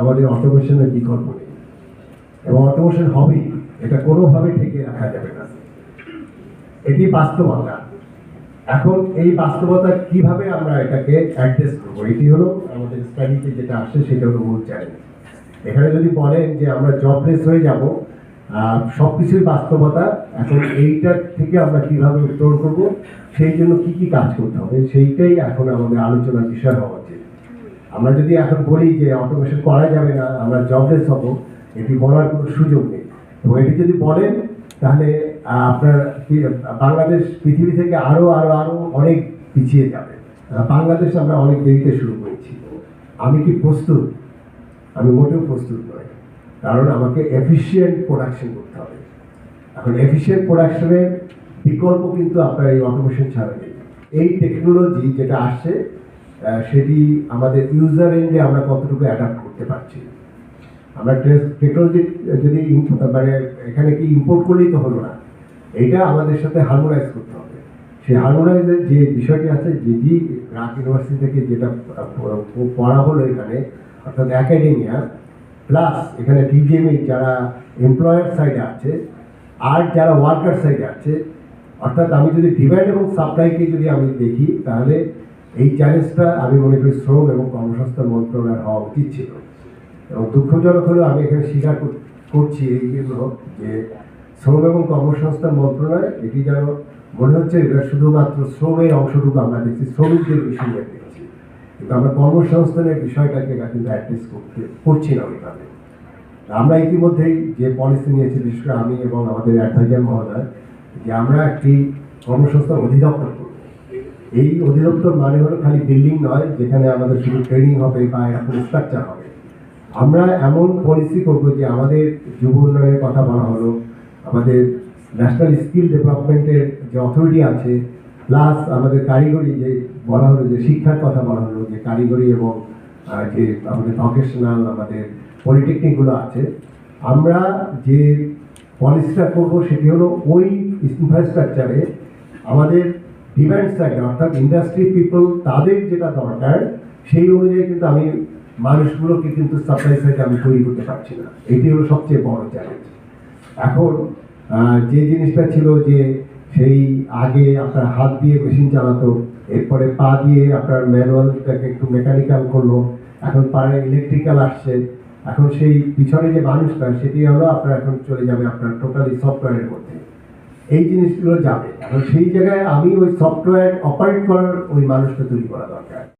আমাদের অটোমেশনের বিকল্প নেই। এবং অটোমেশন হবেই, এটা কোনোভাবে ঠেকে রাখা যাবে না। এটি বাস্তবতা। এখন এই বাস্তবতা কীভাবে আমরা এটাকে অ্যাড্রেস করব? এটি হলো আমাদের স্টাডিতে যেটা আসে সেটা হলো মূল চ্যালেঞ্জ এখানে যদি বলেন যে আমরা জবলেস হয়ে যাব সব কিছুই বাস্তবতা, এখন এইটার থেকে আমরা কীভাবে উত্তর করব, সেই জন্য কি কি কাজ করতে হবে, সেইটাই এখন আমাদের আলোচনার বিষয় হওয়া উচিত। আমরা যদি এখন বলি যে অটোমেশন করা যাবে না, আমরা জবলেস হব, এটি বলার কোনো সুযোগ নেই। এবং এটি যদি বলেন, তাহলে আপনার বাংলাদেশ পৃথিবী থেকে আরও আরও আরও অনেক পিছিয়ে যাবে। বাংলাদেশ আমরা অনেক দেরিতে শুরু করেছি। আমি কি প্রস্তুত? আমি মোটেও প্রস্তুত নই। কারণ আমাকে এফিসিয়েন্ট প্রোডাকশন করতে হবে। এখন এফিসিয়েন্ট প্রোডাকশনের বিকল্প কিন্তু আপনার এই অটোমেশন ছাড়া নেই। এই টেকনোলজি যেটা আসছে সেটি আমাদের ইউজার এন্ডে আমরা কতটুকু অ্যাডাপ্ট করতে পারছি। আমরা টেকনোলজি যদি মানে এখানে কি ইম্পোর্ট করলেই তো হলো না, এইটা আমাদের সাথে হারমোনাইজ করতে হবে। সেই হারমোনাইজের যে বিষয়টি আছে যেটি রাক ইউনিভার্সিটি থেকে যেটা পড়া হলো এখানে, অর্থাৎ অ্যাকাডেমিয়া প্লাস এখানে ডিজিএমই যারা এমপ্লয়ার সাইডে আছে, আর যারা ওয়ার্কার সাইডে আছে, অর্থাৎ আমি যদি ডিমান্ড এবং সাপ্লাইকে যদি আমি দেখি, তাহলে এই চ্যালেঞ্জটা আমি মনে করি শ্রম এবং কর্মসংস্থান মন্ত্রণালয়ের হওয়া উচিত ছিল। এবং দুঃখজনক হলেও আমি এখানে স্বীকার করছি এই যে শ্রম এবং কর্মসংস্থান মন্ত্রণালয়, এটি যেন মনে হচ্ছে এটা শুধুমাত্র শ্রমের অংশটুকু আমরা দেখছি, শ্রমিকদের বিষয় দেখছি। কিন্তু আমরা কর্মসংস্থানের বিষয়টাকে কিন্তু অ্যাড্রেস করতে, করছি না ওইভাবে। আমরা ইতিমধ্যেই যে পলিসি নিয়েছি, বিশেষ করে আমি এবং আমাদের অ্যাডভাইজার মহোদয়, যে আমরা একটি কর্মসংস্থান অধিদপ্তর এই অধিদপ্তর মানে হলো খালি বিল্ডিং নয়, যেখানে আমাদের শুধু ট্রেনিং হবে বা এরকম স্ট্রাকচার হবে। আমরা এমন পলিসি করব যে আমাদের যুব উন্নয়নের কথা বলা হলো, আমাদের ন্যাশনাল স্কিল ডেভেলপমেন্টের যে অথরিটি আছে প্লাস আমাদের কারিগরি যে বলা হলো, যে শিক্ষার কথা বলা হলো, যে কারিগরি এবং যে আমাদের ভকেশনাল আমাদের পলিটেকনিকগুলো আছে, আমরা যে পলিসিটা করব সেটি হলো ওই ইনফ্রাস্ট্রাকচারে আমাদের ডিমান্ড সাইড অর্থাৎ ইন্ডাস্ট্রি পিপল তাদের যেটা দরকার, সেই অনুযায়ী কিন্তু আমি মানুষগুলোকে কিন্তু সাপ্লাই সাইডে আমি তৈরি করতে পারছি না। এটি হলো সবচেয়ে বড় চ্যালেঞ্জ এখন যে জিনিসটা ছিল যে সেই আগে আপনার হাত দিয়ে মেশিন চালাতো, এরপরে পা দিয়ে আপনার ম্যানুয়ালটাকে একটু মেকানিক্যাল করল, এখন পায়ে ইলেকট্রিক্যাল আসছে, এখন সেই পিছনে যে মানুষটা, সেটি হলো আপনার এখন চলে যাবে আপনার টোটালি সফটওয়্যারের মধ্যে। এই জিনিসগুলো যাবে। কারণ সেই জায়গায় আমি ওই সফটওয়্যার অপারেট করার ওই মানুষটা তৈরি করা দরকার।